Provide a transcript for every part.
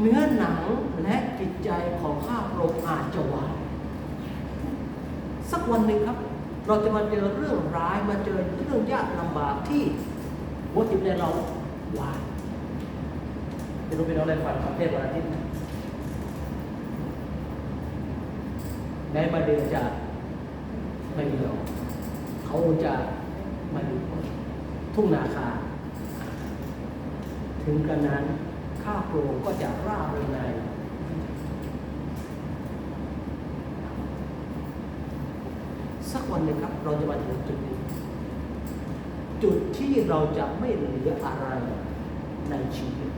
เนื้อหนังและจิตใจของข้าพระองค์อาจจะวายสักวันหนึ่งครับ เราจะมาเจอเรื่องร้ายมาเจอเรื่องยากลำบากที่หัวจิตใจเราวายจะรู้ไปน้องได้ฟังคำเทศวันอาทิตย์ไหมแม้มาเดือนจะไม่มีหรอกเขาจะมาดูทุ่งนาคา ถึงกระนั้น ข้าพระองค์ก็จะร่าเริงในสักวันหนึ่งครับ เราจะมาถึงจุดนี้ จุดที่เราจะไม่เหลืออะไรในชีวิต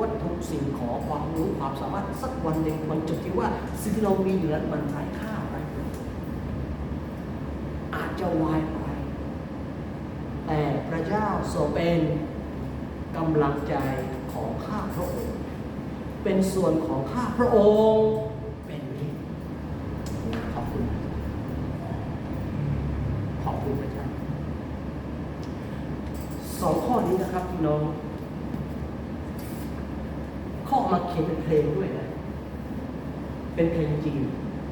วัตถุสิ่งของความรู้ความสามารถสักวันหนึ่งมันจุดที่ว่าสิ่งที่เรามีอยู่นั้นมันไร้ค่าไร้ประโยชน์อาจจะวายไป แต่พระเจ้าทรงเป็นกำลังใจ ของข้าพระองค์ เป็นส่วนของข้าพระองค์เป็นนิจขอบคุณขอบคุณพระเจ้าสองข้อนี้นะครับพี่น้องข้อมาเขียนเป็นเพลงด้วยนะ เป็นเพลงจีน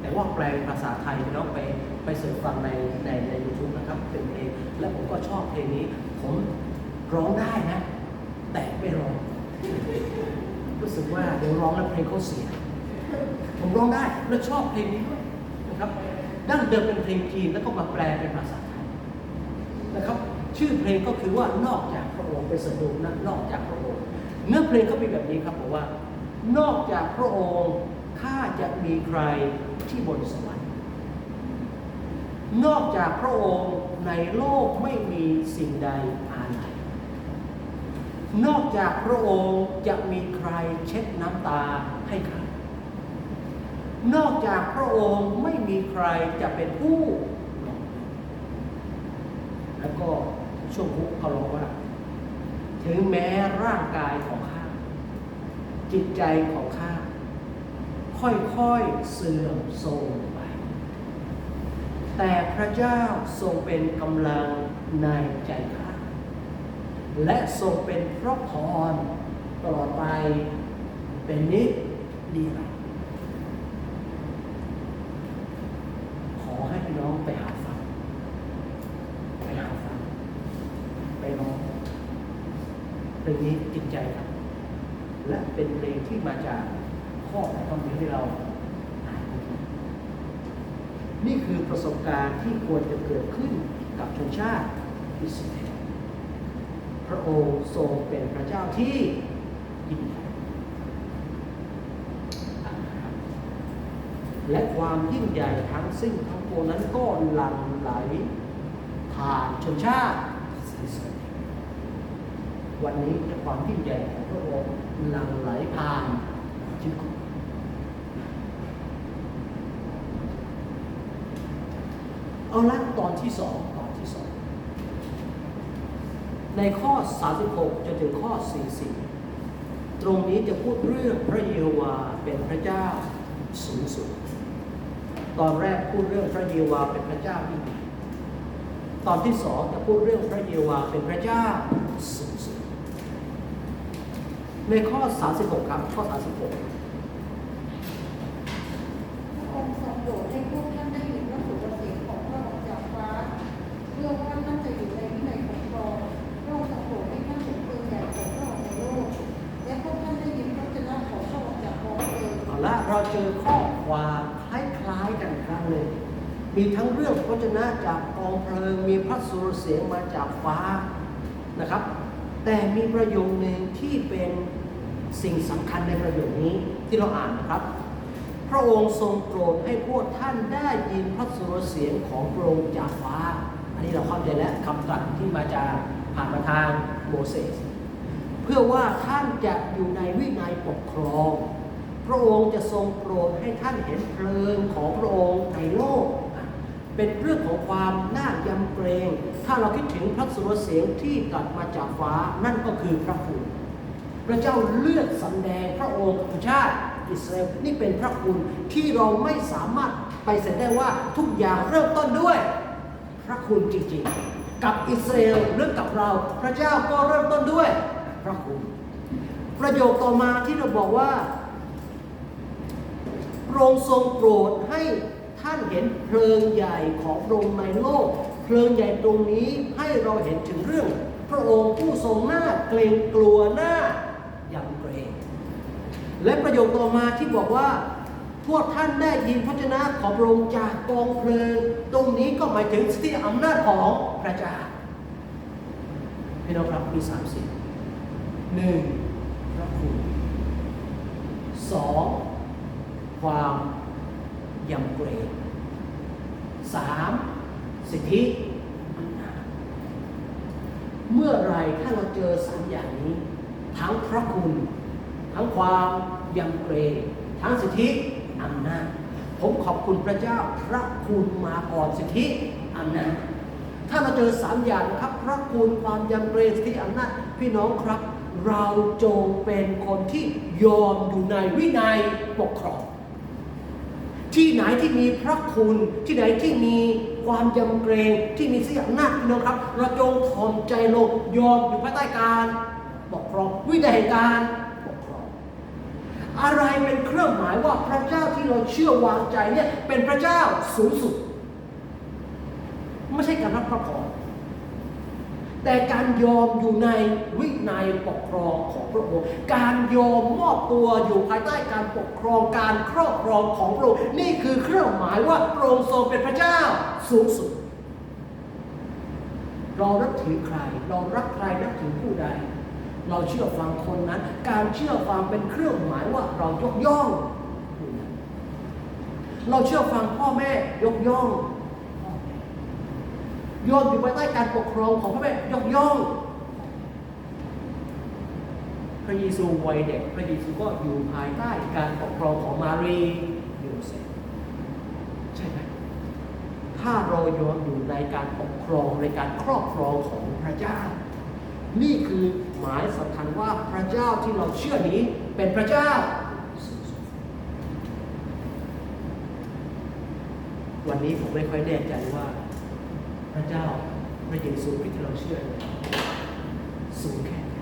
แต่ว่าแปลภาษาไทยพี่น้องไปไปเสิร์ชฟังในในในยูทูบนะครับเป็นเพลงและผมก็ชอบเพลงนี้ ผมร้องได้นะ แต่ไม่ร้อง รู้ สึกว่าเดี๋ยวร้องแล้วเพลงเขาเสีย ผมร้องได้และชอบเพลงนี้ด้วยนะครับดั้งเดิมเป็นเพลงจีนแล้วก็มาแปลเป็นภาษาไทยนะครับ ชื่อเพลงก็คือว่านอกจากพระองค์เป็นสดุนะนอกจากพระองค์เนื้อเพลงก็เป็นแบบนี้ครับบอกว่า นอกจากพระองค์ข้าจะมีใครที่บนสวรรค์นอกจากพระองค์ในโลกไม่มีสิ่งใด นอกจากพระองค์จะมีใครเช็ดน้ำตาให้ใคร นอกจากพระองค์ไม่มีใครจะเป็นผู้แล้วก็ช่วงคุกเขาร้องว่า ถึงแม้ร่างกายของข้า จิตใจของข้า ค่อยๆเสื่อมโทรมไป แต่พระเจ้าทรงเป็นกำลังในใจข้า และทรงเป็นพระพรตลอดไปเป็นนิจดีรักขอให้พี่น้องไปหาฟังไปหาฟังไปร้องเพลงนี้จิตใจครับ และเป็นเพลงที่มาจากข้อพระคัมภีร์ที่เราอ่านนี่คือประสบการณ์ที่ควรจะเกิดขึ้นกับชนชาติอิสราเอล พระองค์ทรงเป็นพระเจ้าที่ยิ่งใหญ่และความยิ่งใหญ่ทั้งสิ้นทั้งปวงนั้นก็หลั่งไหลผ่านชนชาติอิสราเอลวันนี้ความยิ่งใหญ่ของพระองค์หลั่งไหลผ่านชีวิตของเอาละตอนที่สองตอนที่สอง ในข้อ 36 จนถึงข้อ 40 ตรงนี้จะพูดเรื่องพระเยโฮวาเป็นพระเจ้าสูงสุด ตอนแรกพูดเรื่องพระเยโฮวาเป็นพระเจ้าที่ดีตอนที่สองจะพูดเรื่องพระเยโฮวาเป็นพระเจ้าสูงสุด ในข้อ 36 ครับ ข้อ 36 จากกองเพลิง มีพระสุรเสียงมาจากฟ้านะครับ แต่มีประโยคหนึ่งที่เป็นสิ่งสำคัญในประโยคนี้ที่เราอ่านนะครับ พระองค์ทรงโปรดให้พวกท่านได้ยินพระสุรเสียงของพระองค์จากฟ้า อันนี้เราเข้าใจแล้วคำตรัสที่มาจากผ่านมาทางโมเสสเพื่อว่าท่านจะอยู่ในวินัยปกครอง พระองค์จะทรงโปรดให้ท่านเห็นเพลิงของพระองค์ในโลก เป็นเรื่องของความน่ายำเกรง ถ้าเราคิดถึงพระสุรเสียงที่ตรัสมาจากฟ้านั่นก็คือพระคุณพระเจ้าเลือกสำแดงพระองค์ของชาติอิสราเอลนี่เป็นพระคุณที่เราไม่สามารถไปเสร็จได้ว่าทุกอย่างเริ่มต้นด้วย พระคุณจริงๆ กับอิสราเอลหรือกับเรา พระเจ้าก็เริ่มต้นด้วย พระคุณ ประโยคต่อมาที่เราบอกว่าพระองค์ทรงโปรดให้ ท่านเห็นเพลิงใหญ่ของพระองค์ในโลก เพลิงใหญ่ตรงนี้ให้เราเห็นถึงเรื่อง พระองค์ผู้ทรงหน้าเกรงกลัวหน้ายำเกรง และประโยคต่อมาที่บอกว่า พวกท่านได้ยินพระเจ้าของพระองค์จากกองเพลิง ตรงนี้ก็หมายถึงสถิอำนาจของพระเจ้าพี่น้องครับมีสามสิ่งหนึ่งพระคุณสองความ ยำเกรงสามสิทธิอำนาจเมื่อไรถ้าเราเจอสามอย่างนี้ ทั้งพระคุณ ทั้งความยำเกรงทั้งสิทธิอำนาจผมขอบคุณพระเจ้าพระคุณมาก่อนสิทธิอำนาจถ้าเราเจอสามอย่างนะครับ พระคุณความยำเกรงสิทธิอำนาจพี่น้องครับ เราจงเป็นคนที่ยอมอยู่ในวินัยปกครอง ที่ไหนที่มีพระคุณที่ไหนที่มีความยำเกรงที่มีสิทธิอำนาจพี่น้องครับ เราจงถ่อมใจลงยอมอยู่ภายใต้การปกครองวินัยการปกครอง อะไรเป็นเครื่องหมายว่าพระเจ้าที่เราเชื่อวางใจเนี่ยเป็นพระเจ้าสูงสุด ไม่ใช่การรับพระพร แต่การยอมอยู่ในวินัยปกครองของพระองค์ การยอมมอบตัวอยู่ภายใต้การปกครองการครอบครองของพระองค์นี่คือเครื่องหมายว่าพระองค์ทรงเป็นพระเจ้าสูงสุด เรานับถือใคร เรารักใครนับถือผู้ใด เราเชื่อฟังคนนั้น การเชื่อฟังเป็นเครื่องหมายว่าเรายกย่อง เราเชื่อฟังพ่อแม่ยกย่อง โยมอยู่ภายใต้การปกครองของพ่อแม่ยกย่อง พระเยซูวัยเด็กพระเยซูก็อยู่ภายใต้การปกครองของมารีโยเซฟใช่ไหมถ้าเรายอมอยู่ในการปกครองในการครอบครองของพระเจ้า นี่คือหมายสำคัญว่าพระเจ้าที่เราเชื่อนี้เป็นพระเจ้า วันนี้ผมไม่ค่อยแน่ใจว่า พระเจ้าพระเยซูคริสต์ที่เราเชื่อเนี่ยสูงแค่ไหน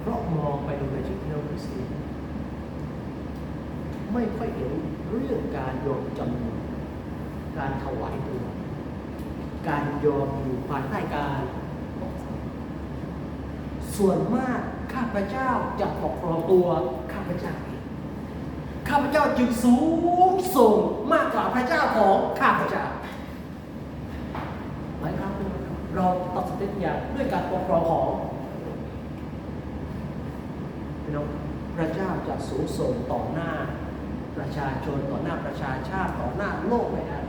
เพราะมองไปดูในชีวิตเราคริสเตียนไม่ค่อยเห็นเรื่องการยอมจำนนการถวายตัว การยอมอยู่ภายใต้การ ส่วนมากข้าพเจ้าจะปกครองตัวข้าพเจ้าข้าพเจ้าจึงสูงส่งมากกว่าพระเจ้าของข้าพเจ้าหลายครั้ง เราตัดสินใจด้วยการปกครองของพี่น้องพระเจ้าจะสูงส่งต่อหน้าประชาชนต่อหน้าประชาชาติต่อหน้าโลกไปได้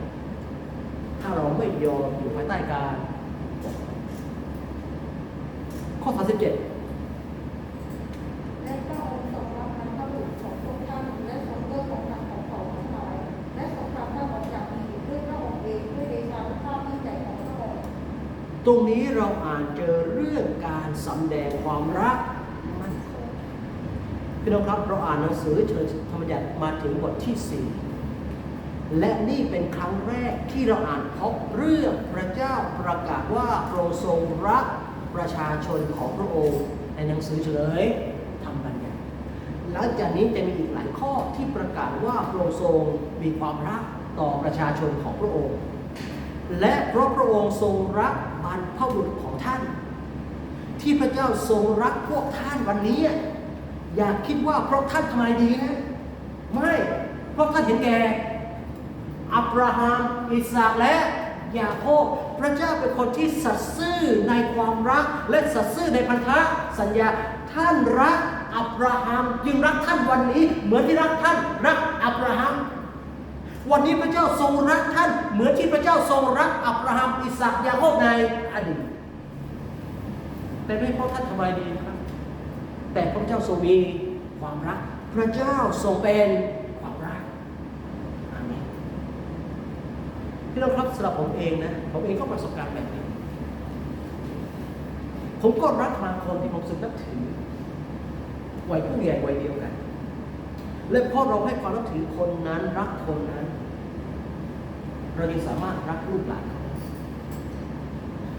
ถ้าเราไม่ยอมอยู่ภายใต้การ ข้อ37 ตรงนี้เราอ่านเจอเรื่องการสำแดงความรักมั่นคงพี่น้องครับเราอ่านหนังสือเชิญธรรมยัติมาถึงบทที่4และนี่เป็นครั้งแรกที่เราอ่านพบเรื่องพระเจ้าประกาศว่าพระองค์ทรงรักประชาชนของพระองค์ในหนังสือเฉลยธรรมบัญญัติหลังจากนี้จะมีอีกหลายข้อที่ประกาศว่าพระองค์ทรงมีความรักต่อประชาชนของพระองค์ และเพราะพระองค์ทรงรัก บรรพบุรุษของท่าน ที่พระเจ้าทรงรักพวกท่านวันนี้ อย่าคิดว่าเพราะท่านทำไมดีนะไม่เพราะท่านเห็นแก่อับราฮัมอิสากและยาโคบพระเจ้าเป็นคนที่สัตย์ซื่อในความรักและสัตย์ซื่อในพันธะสัญญาท่านรักอับราฮัม จึงรักท่านวันนี้ เหมือนที่รักท่านรักอับราฮัม วันนี้พระเจ้าทรงรักท่าน เหมือนที่พระเจ้าทรงรักอับราฮัมอิสากยาโคบในอดีตแต่ไม่เพราะท่านทำไมดีนะครับ แต่พระเจ้าทรงมีความรัก พระเจ้าทรงเป็นความรักอาเมนพี่น้องครับสำหรับผมเองนะผมเองก็ประสบการณ์แบบนี้ ผมก็รักบางคนที่ผมสึกนับถือวัยผู้ใหญ่วัยเดียวกันและเพราะเราให้ความนับถือคนนั้นรักคนนั้น เรายังสามารถรักลูกหลานเขา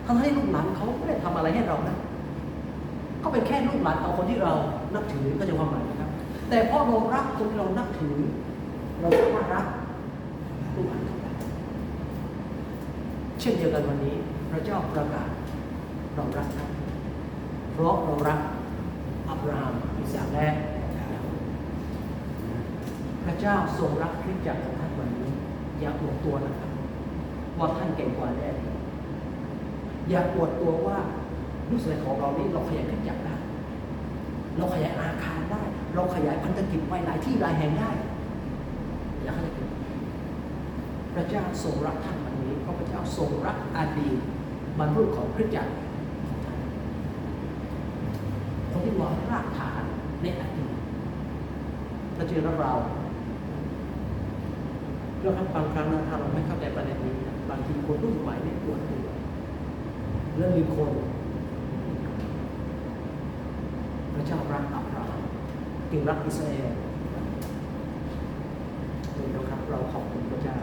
ทั้งให้ลูกหลานเขาไม่ได้ทำอะไรให้เรานะก็เป็นแค่ลูกหลานของคนที่เรานับถือก็จะความหมายนะครับ แต่พอเรารักคนที่เรานับถือ เราสามารถรักลูกหลานเขาได้เช่นเดียวกันวันนี้ พระเจ้าประกาศเรารักท่านเพราะเรารักอับราฮัมอิสาและยาโคบพระเจ้าทรงรักคริสตจักรของท่านวันนี้อย่าอวดตัวนะครับ ว่าท่านเก่งกว่าแน่อย่าอวดตัวว่าลูกศิษย์ของเรานี้เราขยายคริสตจักรได้ เราขยายอาคารได้ เราขยายพันธกิจไปหลายที่หลายแห่งได้อย่าเข้าใจผิดพระเจ้าทรงรักท่านวันนี้เพราะพระเจ้าทรงรักอดีตบรรพุของคริสตจักรขาคนที่วางรากฐานในอดีตพระเจ้ารักเราเราครับบางครั้งนะถ้าเราไม่เข้าใจประเด็นนี้นะ บางทีคนรุ่นใหม่ไม่ยปวดเรื่องมีคน พระเจ้ารักอับราฮัมจึงรักอิสราเอลดูนะครับเราขอบคุณพระเจ้า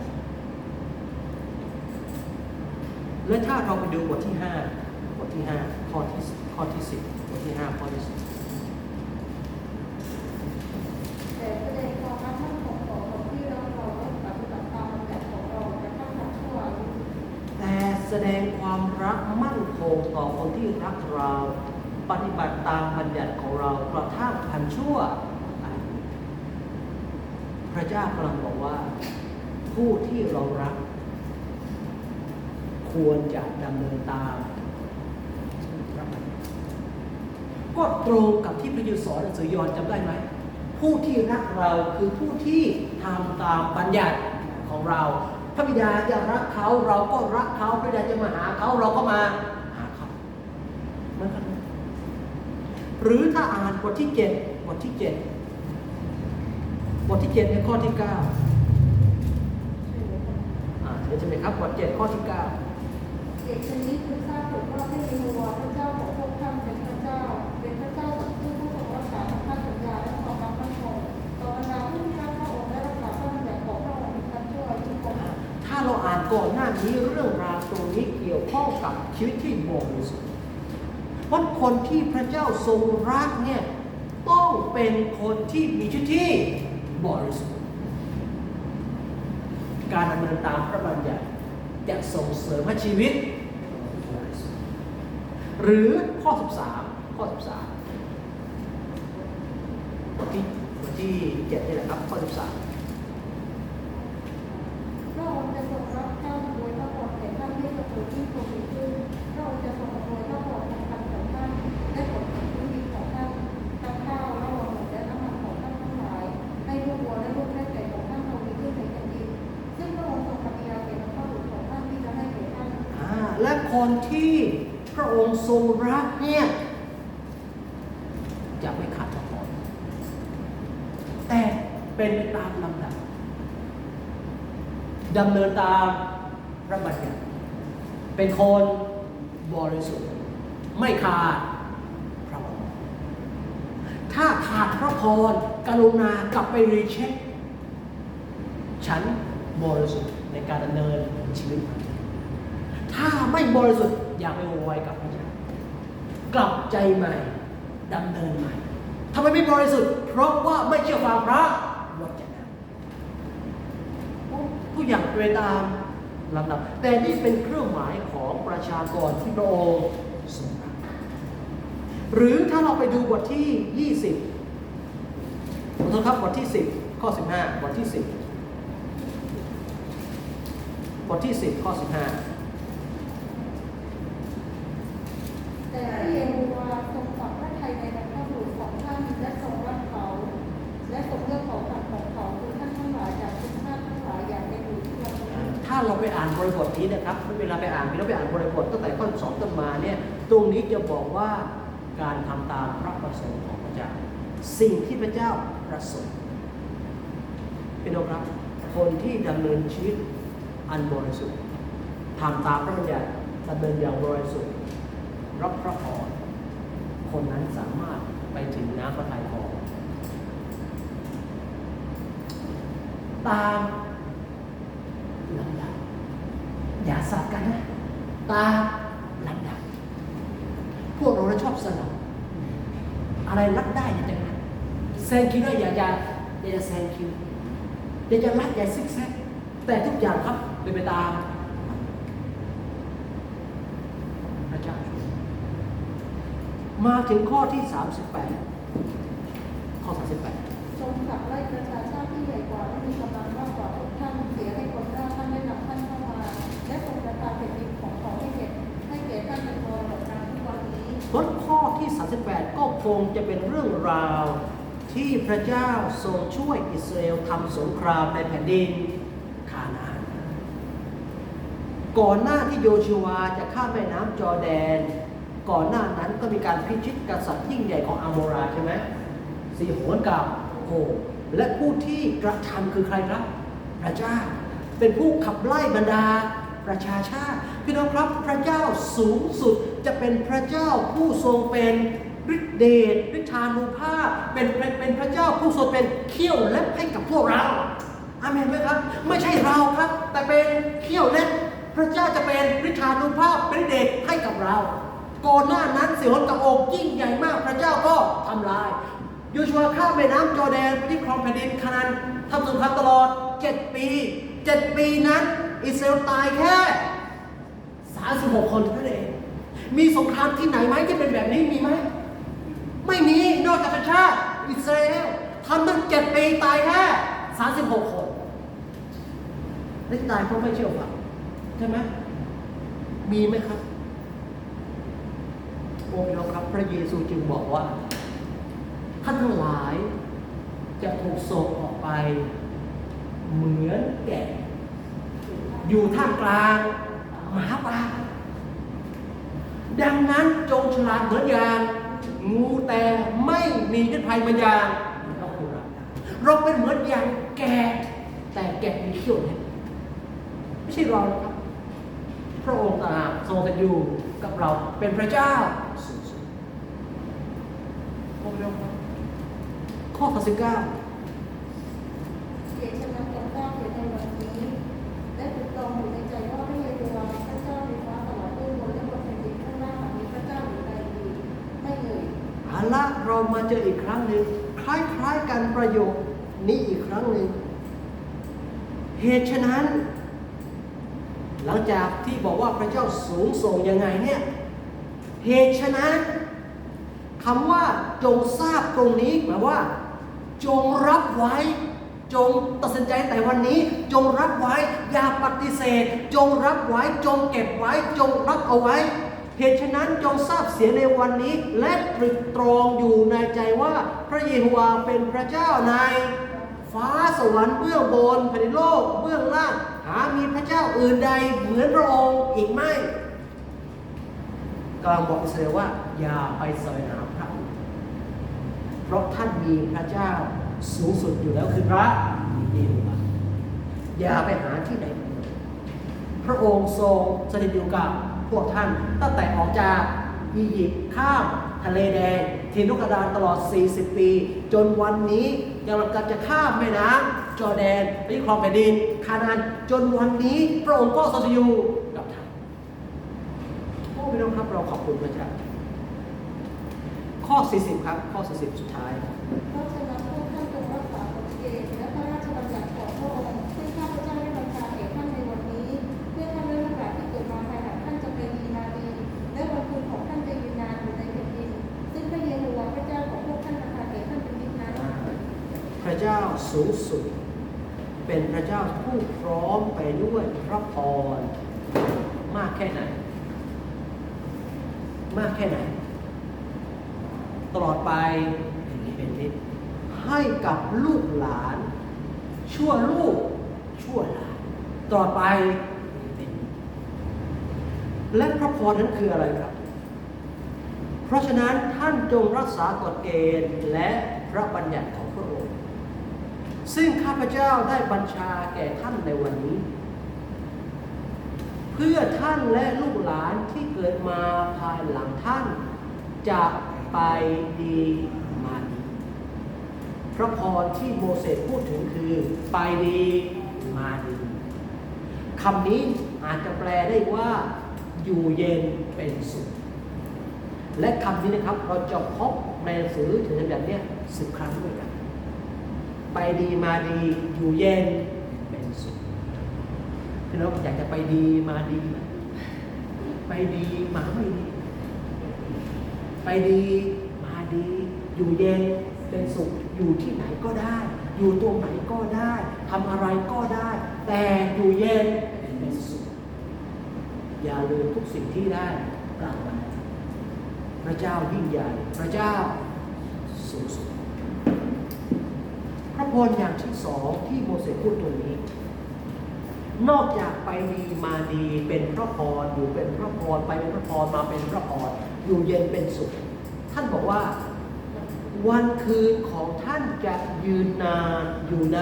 และถ้าเราไปดูบทที่ 5 บทที่ 5 ข้อที่ข้อที่ 10 บทที่ 5 ข้อที่10 ความรักมั่นคงต่อคนที่รักเรา ปฏิบัติตามบัญญัติของเรากระทั่งพันชั่ว พระเจ้ากำลังบอกว่า ผู้ที่เรารัก ควรจะดำเนินตามก็ตรงกับที่พระเยซูสอนหนังสือยอห์นจำได้ไหมผู้ที่รักเราคือผู้ที่ทำตามบัญญัติของเรา พระบิดาจะรักเขาเราก็รักเขาพระบิดาจะมาหาเขาเราก็มาหาเขาเหมือนกันไหมหรือถ้าอ่านบทที่เจ็ดบทที่เจ็ดบทที่เจ็ดในข้อที่เก้าอ่าเดี๋ยวจะไหมครับบทเจ็ดข้อที่เก้าเด็กชนนี้คือทราบผลว่าให้เยโฮว ก่อนหน้านี้เรื่องราวตรงนี้เกี่ยวข้องกับชีวิตที่บริสุทธิ์เพราะคนที่พระเจ้าทรงรักเนี่ยต้องเป็นคนที่มีชีวิตที่บริสุทธิ์การดำเนินตามพระบัญญัติจะส่งเสริมให้ชีวิต หรือข้อ 13 ข้อ 13บทที่ทที่7นี่แหละครับ ข้อ 13พระองค์จะทรง และผลแห่งพื้นดินของท่านทั้งข้าวและวัวหมูและน้ำมันของท่านทั้งหลายให้ลูกวัวและลูกแพะไก่ของท่านทวีขึ้นในแผ่นดินซึ่งพระองค์ทรงปฏิญาณแก่พระบุตรของท่านที่จะให้แก่ท่านและคนที่พระองค์ทรงรักเนี่ยจะไม่ขาดพรแต่เป็นตามลำดับดำเนินตามพระบัญญัติ เป็นคนบริสุทธิ์ไม่ขาดพระพรถ้าขาดพระพรกรุณากลับไปรีเช็ค ฉันบริสุทธิ์ในการดำเนินชีวิต ถ้าไม่บริสุทธิ์อย่าไปโวยวายกับพระเจ้ากลับใจใหม่ดำเนินใหม่ทำไมไม่บริสุทธิ์ เพราะว่าไม่เชื่อฟังพระวจนะทุกอย่างเป็นไปตาม ลำดับ แต่นี่เป็นเครื่องหมายของประชากรที่พระองค์ทรงรักหรือถ้าเราไปดูบทที่ 20ขอโทษครับบทที่ 10 ข้อ 15 บทที่ 10 บทที่ 10 ข้อ 15แต่เยโฮวาทรง เราไปอ่านบริบทนี้นะครับเวลาไปอ่านเราไปอ่านบริบทตั้งแต่ข้อสองต้นมาเนี่ยตรงนี้จะบอกว่าการทำตามพระประสงค์ของพระเจ้า สิ่งที่พระเจ้าประสงค์พี่น้องครับคนที่ดำเนินชีวิตอันบริสุทธิ์ทำตามพระบัญญัติดำเนินอย่างบริสุทธิ์รับพระพรคนนั้นสามารถไปถึงน้ำพระทัยของตามลำดับอย่า สับกันนะตามลำดับ พวกเราชอบสลับอะไรรัดได้อย่าจะรัดแซงคิวได้อย่าอย่าอย่าจะแซงคิวอย่าจะรัดอย่าซิกแซกแต่ทุกอย่างครับเป็นไปตามพระเจ้ามาถึงข้อที่ 38 ข้อ 38ทรงขับไล่ประชาชาติที่ใหญ่กว่าและมีกำลัง 38 ก็คงจะเป็นเรื่องราวที่พระเจ้าทรงช่วยอิสราเอลทำสงครามในแผ่นดินคานาานก่อนหน้าที่โยชูวาจะข้ามแม่น้ำจอแดน ก่อนหน้านั้นก็มีการพิชิตกษัตริย์ยิ่งใหญ่ของอาโมราใช่ไหมสีโหนกับโอและผู้ที่กระทำคือใครครับ พระเจ้าเป็นผู้ขับไล่บรรดา ประชาชาติ พี่น้องครับพระเจ้าสูงสุดจะเป็นพระเจ้าผู้ทรงเป็นฤทธิเดชฤทธานุภาพเป็นเป็นเป็นพระเจ้าผู้ทรงเป็นเขี้ยวเล็บให้กับพวกเราอาเมนไหมครับ ไม่ใช่เราครับ แต่เป็นเขี้ยวเล็บพระเจ้าจะเป็นฤทธานุภาพเป็นฤทธิเดชให้กับเรา ก่อนหน้านั้นเสียงกับอกยิ่งใหญ่มาก พระเจ้าก็ทำลายโยชัวข้ามแม่น้ำจอแดนไปที่ครองแผ่นดินคานันทำสงครามตลอด 7 ปี 7 ปีนั้น อิสราเอลตายแค่ 36 คนเท่านั้นเอง มีสงครามที่ไหนไหมที่เป็นแบบนี้มีไหม ไม่มี นอกจากประชาติอิสราเอลทำตั้ง7ปีตายแค่ 36 คนและตายเพราะไม่เชื่อฟังใช่ไหมมีไหมครับโอ้พี่น้องครับ พระเยซูจึงบอกว่า ท่านทั้งหลายจะถูกส่งออกไป เหมือนแกะ อยู่ท่ามกลางหมาป่าดังนั้นจงฉลาดเหมือนยางงูแต่ไม่มีพิษภัยเหมือนยางเราควรรับได้เราเป็นเหมือนยางแกะแต่แกะมีเขี้ยวเนี่ยไม่ใช่เรานะครับ พระองค์ต่างหากทรงจะอยู่กับเราเป็นพระเจ้าสูงสุดพระองค์ครับข้อ39 มาเจออีกครั้งหนึ่งคล้ายๆกันประโยคนี้อีกครั้งหนึ่งเหตุฉะนั้น หลังจากที่บอกว่าพระเจ้าสูงส่งยังไงเนี่ยเหตุฉะนั้นคำว่าจงทราบตรงนี้หมายว่า จงรับไว้ จงตัดสินใจแต่วันนี้ จงรับไว้ อย่าปฏิเสธ จงรับไว้ จงเก็บไว้ จงรับเอาไว้ เหตุฉะนั้นจงทราบเสียในวันนี้ และตรึกตรองอยู่ในใจว่าพระเยโฮวาเป็นพระเจ้าในฟ้าสวรรค์เบื้องบนแผ่นดินโลกเบื้องล่างหามีพระเจ้าอื่นใดเหมือนพระองค์อีกไม่กลังบอกอิสราเอลว่า อย่าไปสวงหาพระเพราะท่านมีพระเจ้าสูงสุดอยู่แล้วคือพระเยโฮวาอย่าไปหาที่ไหนอื่นพระองค์ทรงสถิตอยู่กับ พวกท่านตั้งแต่ออกจากอียิปต์ข้ามทะเลแดงทีนุกดานตลอด 40 ปี จนวันนี้ยังกำลังจะข้ามแม่น้ำจอร์แดนไปที่คลองแผ่นดินคานาานจนวันนี้พระองค์ก็ทรงอยู่กับท่านโอ้พี่น้องครับเราขอบคุณพระเจ้าข้อ 40 ครับ ข้อ 40 สุดท้าย สูงสุด เป็นพระเจ้าผู้พร้อมไปด้วยพระพรมากแค่ไหน มากแค่ไหน ตลอดไปเป็นนิดให้กับลูกหลาน ชั่วลูก ชั่วหลาน ตลอดไปและพระพรนั้นคืออะไรครับ เพราะฉะนั้นท่านจงรักษากฎเกณฑ์และพระบัญญัติของพระองค์ ซึ่งข้าพเจ้าได้บัญชาแก่ท่านในวันนี้ เพื่อท่านและลูกหลานที่เกิดมาภายหลังท่าน จะไปดีมาดีพระพรที่โมเสสพูดถึงคือ ไปดีมาดีคำนี้อาจจะแปลได้ว่าอยู่เย็นเป็นสุข และคำนี้นะครับเราจะพบในหนังสือถึงแบบนี้สิบครั้งด้วยกัน ไปดีมาดีอยู่เย็นเป็นสุขพี่น้องอยากจะไปดีมาดี ไปดีมาไม่ดี ไปดีมาดี อยู่เย็นเป็นสุขอยู่ที่ไหนก็ได้ อยู่ตรงไหนก็ได้ทำอะไรก็ได้ แต่อยู่เย็นเป็นสุขอย่าลืมทุกสิ่งที่ได้กล่าวมาพระเจ้ายิ่งใหญ่ พระเจ้าสูงสุด พรอย่างที่สองที่โมเสสพูดตรงนี้ นอกจากไปดีมาดีเป็นพระพรอยู่เป็นพระพรไปเป็นพระพรมาเป็นพระพรอยู่เย็นเป็นสุข ท่านบอกว่าวันคืนของท่านจะยืนนานอยู่ใน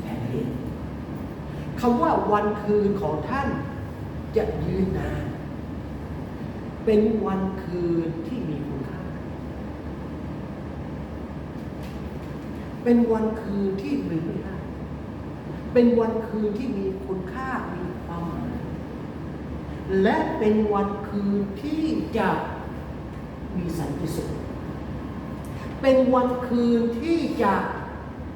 แผ่นดินคำว่าวันคืนของท่านจะยืนนาน เป็นวันคืนที่มีคุณค่า เป็นวันคืนที่ลืมไม่ได้ เป็นวันคืนที่มีคุณค่ามีความหมายและเป็นวันคืนที่จะมีสันติสุข เป็นวันคืนที่จะ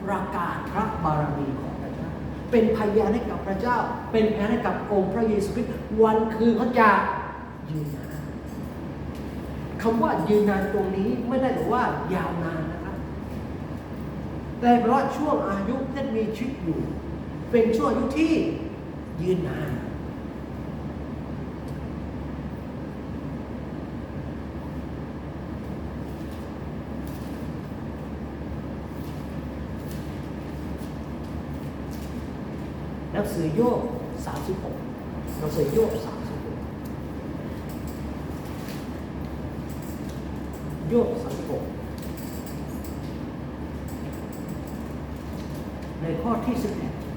ประกาศพระบารมีของพระเจ้า เป็นพยานให้กับพระเจ้า เป็นพยานให้กับองค์พระเยซูคริสต์วันคืนเขาจะยืนนานคำว่ายืนนานตรงนี้ไม่ได้หมายว่ายาวนาน แต่เพราะช่วงอายุที่มีชีวิตอยู่ เป็นช่วงอายุที่ยืนนาน หนังสือโยบ36หนังสือโยบ36โยบ36 ในข้อ ที่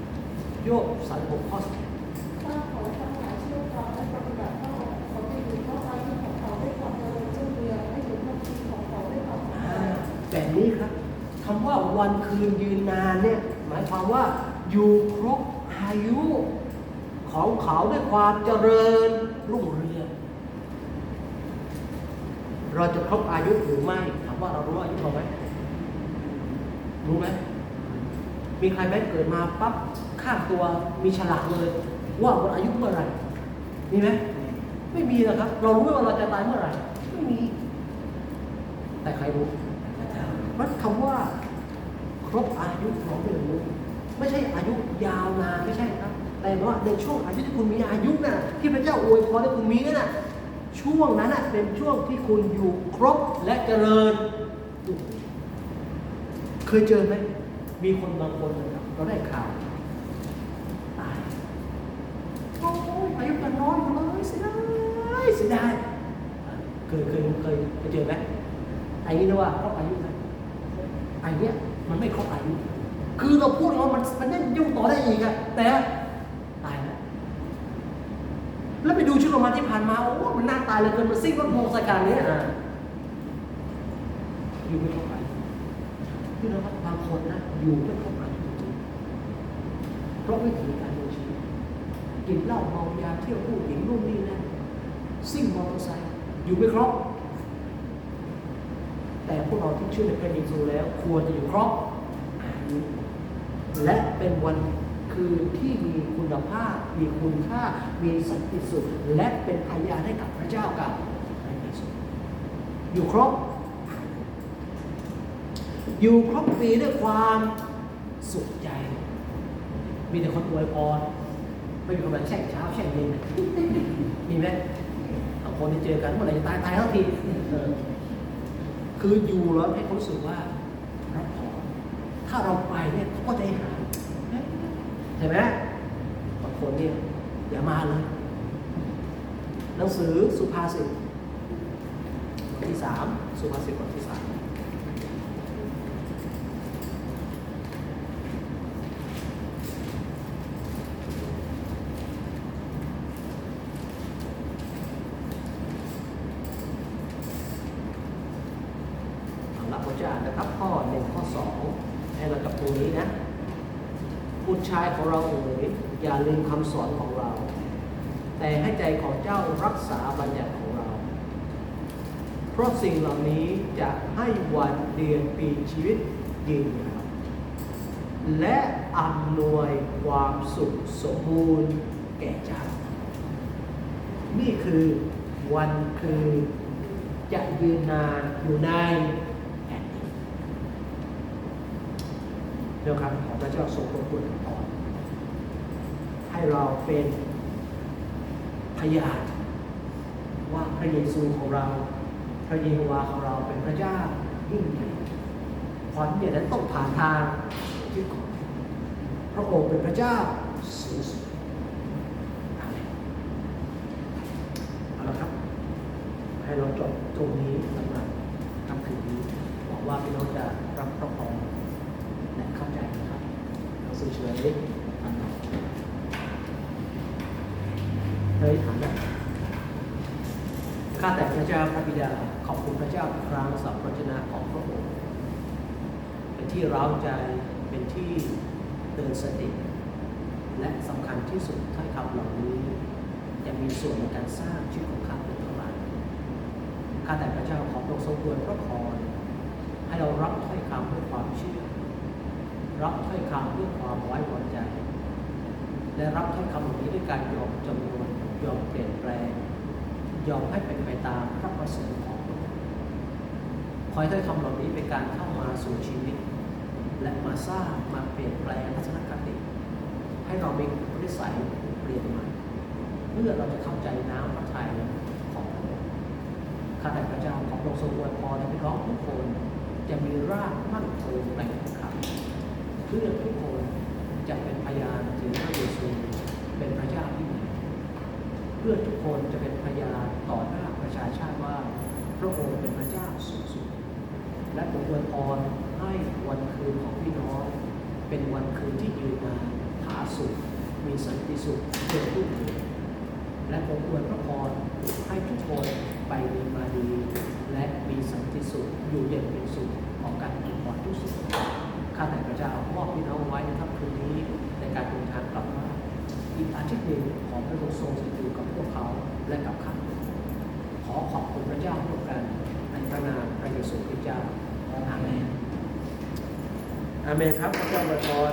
11โยบ36ข้อ11ถ้าเขาทั้งหลายเชื่อฟังและปฏิบัติพระองค์เขาจะอยู่เพราะอายุของเขาได้ความเจริญรุ่งเรืองและอยู่พระชีของเขาได้ความอ่าแบบนี้ครับคำว่าวันคืนยืนนานเนี่ยหมายความว่าอยู่ครบอายุของเขาด้วยความเจริญรุ่งเรือง เราจะครบอายุหรือไม่ถามว่าเรารู้อายุเราไหมรู้ไหม มีใครไหมเกิดมาปั๊บข้างตัวมีฉลากเลย ว่าวันอายุเมื่อไหร่มีไหมไม่มีนะครับ เรารู้ว่าเราจะตายเมื่อไหร่ไม่มี แต่ใครรู้มันคำว่า ครบอายุเราไม่รู้ไม่ใช่อายุยาวนานไม่ใช่ครับ แต่ว่าในช่วงอายุที่คุณมีอายุน่ะที่พระเจ้าอวยพรให้คุณมีนั่นน่ะช่วงนั้นน่ะเป็นช่วงที่คุณอยู่ครบและเจริญ เคยเจอไหม มีคนบางคนนะครับเราได้ข่าวตายโอ้ยอายุยังน้อยอยู่เลยเสียดายเสียดายเคยเคยเคยเคยเจอไหมไอ้นี่นะว่าครบอายุนะไอ้เนี้ยมันไม่ครบอายุ คือเราพูดว่ามันมันยังยุ่งต่อได้อีกอะแต่ตายแล้วแล้วไปดูชุดโรมันที่ผ่านมาโอ้มันน่าตายเหลยเกินมันซิ่งรถโมสการเนี้ยอะอยู่ไม่ครบอายุ พี่น้องครับบางคนนะอยู่ไม่ครบอายุจริงเพราะวิถีการดำเนินชีวิตกินเหล้าเมายาเที่ยวผู้หญิงนู่นนี่นั่นซิ่งมอเตอร์ไซค์อยู่ไม่ครบแต่พวกเราที่เชื่อในพระเยซูแล้ว ควรจะอยู่ครบและเป็นวันคืนที่มีคุณภาพ มีคุณค่า มีสันติสุข และเป็นพยานให้กับพระเจ้ากับพระเยซูอยู่ครบ อยู่ครบปีด้วยความสุขใจ มีแต่คนอวยพรไม่มีคนมาแช่งเช้าแช่งเย็นมีไหมบางคนที่เจอกันเมื่อไหร่จะตายตายแล้วทีคืออยู่แล้วให้เขารู้สึกว่ารับพรถ้าเราไปเนี่ยเขาก็ใจหายใช่ไหมบางคนเนี่ยอย่ามาเลยหนังสือสุภาษิตบทที่สามสุภาษิตบทที่สามเอาละผมจะอ่านนะครับ ข้อหนึ่งข้อสองให้เรากับตรงนี้นะบุตรชายของเราเอ๋ยอย่าลืมคำสอนของเรา แต่ให้ใจของเจ้า ราบัญญัติของเพราะสิ่งเหล่านี้จะให้วันเดือนปีชีวิตยืนยาวและอำนวยความสุขสมบูรณ์แก่เจ้า นี่คือวันคือจะยืนนานอยู่ในแผ่นดินเดียวครับของพระเจ้าทรงโปรดโปรดต่อให้เราเป็นพยานว่าพระเยซูของเรา พระเยโฮวาของเราเป็นพระเจ้ายิ่งใหญ่ความยิ่งใหญ่นั้นต้องผ่านทางที่ก่อนพระองค์เป็นพระเจ้าสูงสุดอาเมนเอาละครับ ให้เราจบตรงนี้สำหรับคำคืนนี้หวังว่าพี่น้องจะรับพระพรและเข้าใจนะครับเราสื่อเฉยทำหน่อยเฮ้ยถามได้ข้าแต่พระเจ้าพระบิดา จ้าครั้งสำหรับพระชนะของพระองค์ เป็นที่ร้าวใจเป็นที่เตือนสติ และสำคัญที่สุดถ้อยคำเหล่านี้ จะมีส่วนในการสร้างชีวิตของข้าพเจ้าหลายข้าแต่พระเจ้าขอโปรดทรงโปรดพระพรให้เรารับถ้อยคำด้วยความเชื่อ รับถ้อยคำด้วยความไว้วางใจ และรับถ้อยคำเหล่านี้ด้วยการยอมจำนวนยอมเปลี่ยนแปลง ยอมให้เป็นไปตามพระประสงค์ องพระองค์ขอให้ถ้อยคำเหล่านี้เป็นการเข้ามาสู่ชีวิต และมาสร้างมาเปลี่ยนแปลงทัศนคติ ให้เรามีนิสัยเปลี่ยนใหม่เพื่อเราจะเข้าใจน้ำพระทัยของพระองค์ข้าแต่พระเจ้าขอพระองค์ทรงอวยพรให้พี่น้องทุกคนจะมีรากมั่นคงในพระคำเพื่อทุกคนจะเป็นพยานถึงพระเยซูเป็นพระเจ้าที่ดีเพื่อทุกคนจะเป็นพยานต่อหน้าประชาชาติว่า พระองค์เป็นพระเจ้าสูงสุด และผมอวยพรให้วันคืนของพี่น้อง เป็นวันคืนที่ยืนนานผาสุข มีสันติสุขเกิดรุ่งเรืองและผมอวยพระพรให้ทุกคนไปดีมาดี และมีสันติสุขอยู่เย็นเป็นสุขของการอวยพรทุกสิ่งข้าแต่พระเจ้ามอบพี่น้องไว้ในค่ำคืนนี้ในการเดินทางกลับบ้านอีกอาทิตย์หนึ่งขอพระองค์ทรงสถิตอยู่กับพวกเขาและกับข้าพเจ้าขอขอบคุณพระเจ้าร่วมกันในพระนามพระเยซูคริสต์เจ้า อาเมนอาเมนครับพระเจ้าประทาน